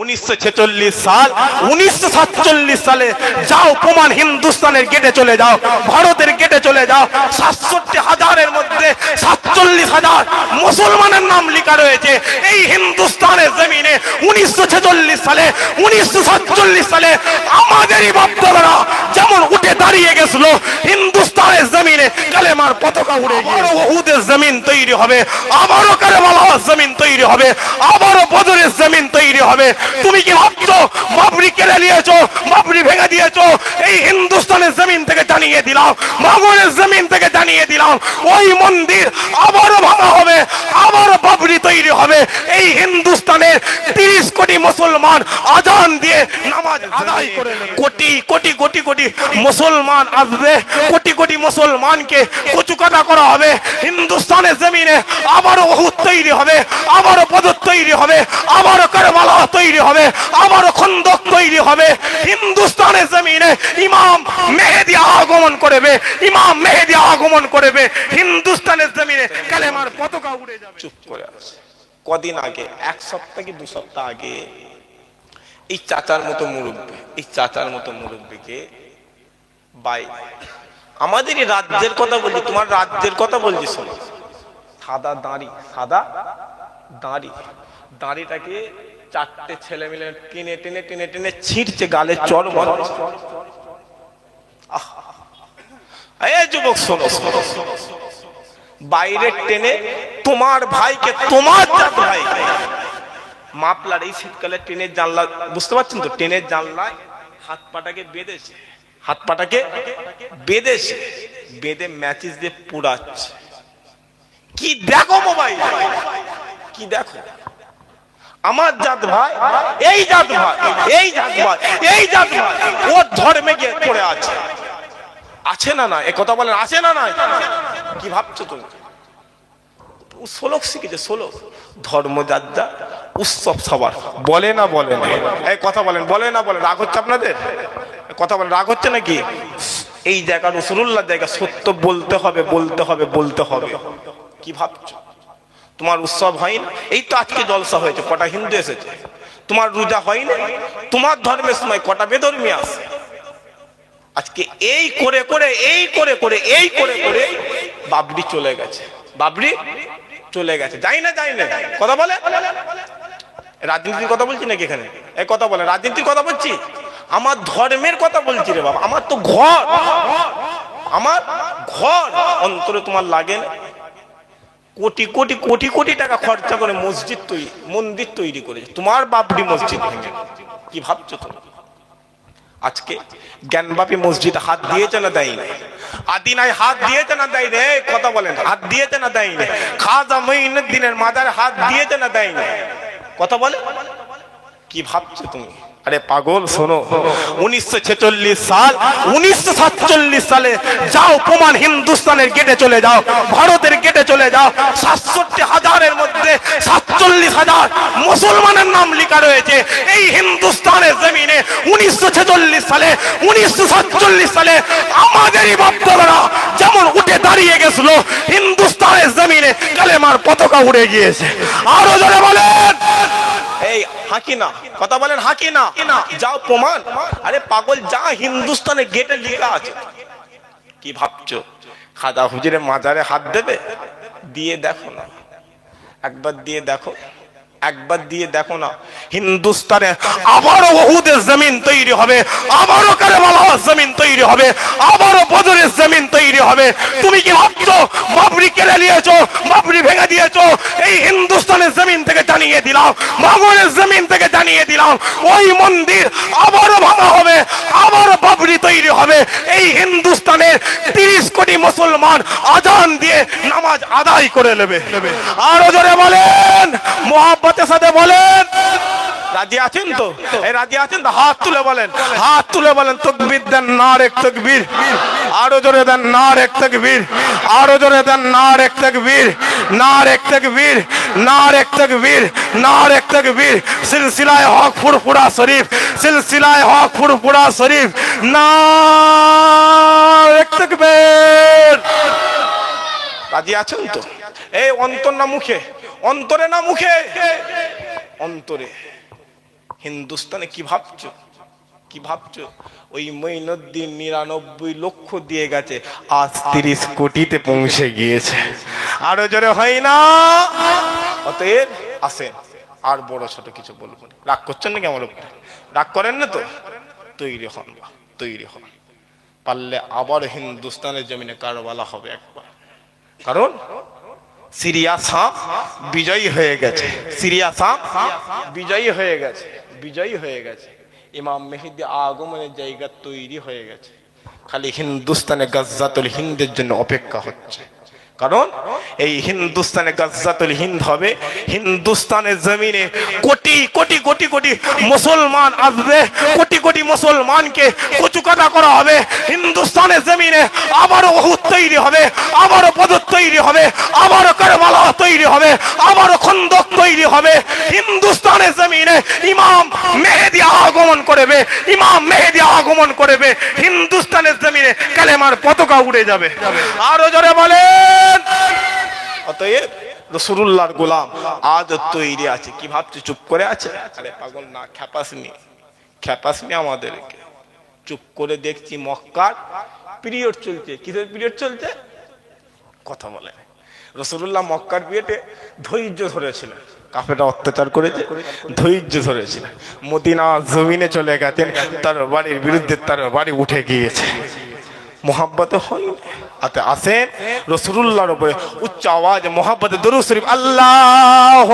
উনিশশো ছেচল্লিশ সাল, উনিশশো সাতচল্লিশ সালে যাও প্রমাণ হিন্দুস্তানের গেটে চলে যাও, ভারতের গেটে চলে যাও, সাতষট্টি হাজারের মধ্যে সাতচল্লিশ হাজার মুসলমানের নাম লেখা রয়েছে। এই হিন্দুস্তানের জমিনে উনিশশো ছেচল্লিশ সালে, উনিশশো সাতচল্লিশ সালে আমাদেরই বাপদাদারা যেমন উঠে দাঁড়িয়ে গেছিল, হিন্দুস্তানের জমিনে কালেমার পতাকা উড়ে উহুদের জমিন তৈরি হবে, আবারও কালেমালার জমিন তৈরি হবে, আবারও বদরের জমিন তৈরি হবে। তুমি কি ভাবছ? বাবরি কেড়ে নিয়েছো? বাবরি ভেঙে দিয়েছ? এই হিন্দুস্তানের জমিন থেকে জানিয়ে দিলাম, মাগরের জমিন থেকে জানিয়ে দিলাম, ওই মন্দির আবারও ভাঙা হবে আবারও বাবরি তৈরি হবে। এই হিন্দুস্তানের তিরিশ কোটি মুসলমান আজান দিয়ে নামাজ আদায় করে কোটি কোটি কোটি কোটি মুসলমান আসবে, কোটি কোটি মুসলমানকে কচুকাটা করা হবে। হিন্দুস্তানের জমিনে আবারও অহুদ তৈরি হবে আবারও পদত তৈরি হবে আবারও কারবালা তৈরি হবে, আবারও খন্দক তৈরি হবে। হিন্দুস্তানের জমিনে ইমাম মেহেদি আগমন করবে, ইমাম মেহেদি আগমন করবে, হিন্দুস্তানের জমিনে কালেমার পতাকা উড়ে যাবে। চুপ করে আছে। কদিন আগে, এক সপ্তাহ কি দু সপ্তাহ আগে, এই চাচার মতো মুরব্বী, এই চাচার মতো মুরব্বীকে বাই, আমাদের রাজ্যের কথা বলছি, তোমার রাজ্যের কথা বলছি, শোনো। সাদা দাঁড়ি সাদা দাঁড়ি, দাঁড়িটাকে চারটে ছেলে মিলে টেনে টেনে টেনে টেনে ছিঁড়ছে গালে চর যুবক, শোনো। বাইরে টেনে তোমার ভাইকে তোমার ভাইকে মাপলার এই শীতকালে ট্রেনের জানলা, বুঝতে পারছেন তো? ট্রেনের জানলায় হাত পাটাকে বেঁধেছে। হাত পাটাকে বেঁধেছে। বেঁধে ম্যাচিস দিয়ে পুড়াচ্ছে। কি দেখো মোবাইল? কি দেখো? আমার জাত ভাই, এই জাত ভাই, এই জাত ভাই, এই জাত ভাই ওর ধর্মে গিয়ে পড়ে আছে। আছে না না এ কথা বলেন, আছে না না কি ভাবছ তুমি? ও শ্লোক শিখেছে, শ্লোক। ধর্মযাত্রা উৎসব সবার। বলে না বলে না। এই কথা বলেন, বলে না, বলে রাগ হচ্ছে আপনাদের? কথা বলেন, রাগ হচ্ছে নাকি? এই জায়গা রসুল্লাহ জায়গা সত্য বলতে হবে বলতে হবে বলতে হবে। কি ভাবছ? তোমার উৎসব হয় না। এই তো আজকে জলসা হয়েছে, কটা হিন্দু এসেছে। তোমার রোজা হয় না। তোমার ধর্মের সময় কটা বেধর্মী আসে আজকে এই করে করে, এই করে করে, এই করে করে বাবরি চলে গেছে। বাবরি চলে গেছে। যাই না যাই না। কথা বলে? রাজনীতির কথা বলছি নাকি এখানে? এই কথা বলে। রাজনীতির কথা বলছি? আমার ধর্মের কথা বলছি রে বাবা। আমার তো ঘর। আমার ঘর। অন্তরে তোমার লাগে না। কোটি কোটি কোটি কোটি টাকা খরচা করে মসজিদ তৈরি, মন্দির তৈরি করেছে। তোমার বাবরি মসজিদ ভেঙে কি ভাবছ তুমি আজকে জ্ঞানবাপী মসজিদ হাত দিয়েছে না দেয়নি? আদিনায় হাত দিয়েছে না দেয় রে কথা বলেন, হাত দিয়েছে না দেয় দেয়নি? খাজা মঈনুদ্দিনের মাজারে হাত দিয়েছে না দেয় দেয়নি? কথা বলে? কি ভাবছ তুমি? আরে পাগল শোনো। উনিশশো ছেচল্লিশ সাল উনিশশো সাতচল্লিশ সালে যাও প্রমাণ হিন্দুস্তানের গেটে চলে যাও ভারতের গেটে চলে যাও সাতষট্টি হাজারের মধ্যে সাতচল্লিশ হাজার মুসলমানের নাম লেখা রয়েছে এই হিন্দুস্তানের জমিনে। উনিশশো ছেচল্লিশ সালে উনিশশো সাতচল্লিশ সালে আমাদেরই বাপদাদারা যেমন উঠে দাঁড়িয়ে গেছিল হিন্দুস্তানের জমিনে কালেমার পতাকা উড়ে গিয়েছে। আরও জোরে বলেন। এই হাকি না কথা বলেন হাকি না যাও প্রমাণ। আরে পাগল, যা হিন্দুস্তানের গেটে লেখা আছে। কি ভাবছ? খাদা হুজুরে মাজারে হাত দেবে? দিয়ে দেখো না। একবার দিয়ে দেখো। একবার দিয়ে দেখো না। হিন্দুস্তানে আবারও বহুদের জমিন তৈরি হবে। আবারও কারবালার জমিন তৈরি হবে। আবারও বদরের জমিন তৈরি হবে। তুমি কি ভাবছ? বাবরি কেড়ে নিয়েছো? বাবরি ভেঙে দিয়েছ? এই হিন্দুস্তানের জমিন থেকে জানিয়ে দিলাম। মাগরের জমিন থেকে জানিয়ে দিলাম। ওই মন্দির আবারও ভাঙা হবে আবারও বাবরি তৈরি হবে। এই হিন্দুস্তানের তিরিশ কোটি মুসলমান আজান দিয়ে নামাজ আদায় করে নেবে। আরও জোরে বলেন মোহাম্মতের সাথে বলেন। রাজি আছেন তো? এই রাজি আছেন তো? হাত তুলে বলেন। হাত তুলে বলেন, তকবীর দেন নার এক তকবীর। আরও জোরে দেন নার এক তকবীর। আরও জোরে দেন নার এক তকবীর। নার এক তকবীর। নার এক তকবীর। নার এক তকবীর। সিলসিলায় হক ফুরফুরা শরীফ। সিলসিলায় হক ফুরফুরা শরীফ। নার এক তকবীর। রাজি আছেন তো? এই অন্তর না মুখে? অন্তরে না মুখে? অন্তরে। হিন্দুস্তানে কি ভাবছ? কি ভাবছ? ওই মঈনুদ্দিন নিরানব্বই লক্ষ দিয়ে গেছে আজ তিরিশ কোটিতে পৌঁছে গিয়েছে। আরও জোরে হয় না? অতএব আসেন আর বড় ছোট কিছু বলব না। রাগ করছেন নাকি আমার উপরে? রাগ করেন না তো? তৈরি হন বা, তৈরি হন। পারলে আবার হিন্দুস্তানের জমিনে কারবালা হবে একবার। কারণ সিরিয়া সাপ বিজয়ী হয়ে গেছে। সিরিয়া সাপ বিজয়ী হয়ে গেছে। বিজয়ী হয়ে গেছে। ইমাম মেহেদি আগমনের জায়গা তৈরি হয়ে গেছে। খালি হিন্দুস্তানে গাজ্জাতুল হিন্দের জন্য অপেক্ষা হচ্ছে। কারণ এই হিন্দুস্তানে গাজ্জাতুল হিন্দ হবে, হিন্দুস্তানের জমিনে কোটি কোটি কোটি কোটি মুসলমান আসবে, কোটি কোটি মুসলমানকে কচুকাটা করা হবে। হিন্দুস্তানের জমিনে আবারও তৈরি হবে, আবারও পদক তৈরি হবে আবারও কারবালা তৈরি হবে আবারও খন্দক তৈরি হবে। হিন্দুস্তানের জমিনে ইমাম মেহেদি আগমন করবে, ইমাম মেহেদি আগমন করবে, হিন্দুস্তানের জমিনে কালেমার পতাকা উড়ে যাবে। আরও জোরে বলেন। অতএব রসুল্লাহর গোলাম আজ তৈরি আছে। কি ভাবছে? চুপ করে আছে? আরে পাগল না খ্যাপাসনি খ্যাপাসনি আমাদেরকে। চুপ করে দেখছি মক্কার পিরিয়ড চলছে। কিসের পিরিয়ড চলছে? কথা বলে। রসুল্লাহ মক্কার বিয়েতে ধৈর্য ধরেছিলেন। কাফেরা অত্যাচার করেছে, ধৈর্য ধরেছিল। মদিনা জমিনে চলে গেছেন, তার বাড়ির বিরুদ্ধে তার বাড়ি উঠে গিয়েছে। মোহাব্বতে হয় আতে আসেন রসুল্লাহর উপরে। উচ্চ আওয়াজ মোহাব্বতে দরু শরীফ আল্লাহ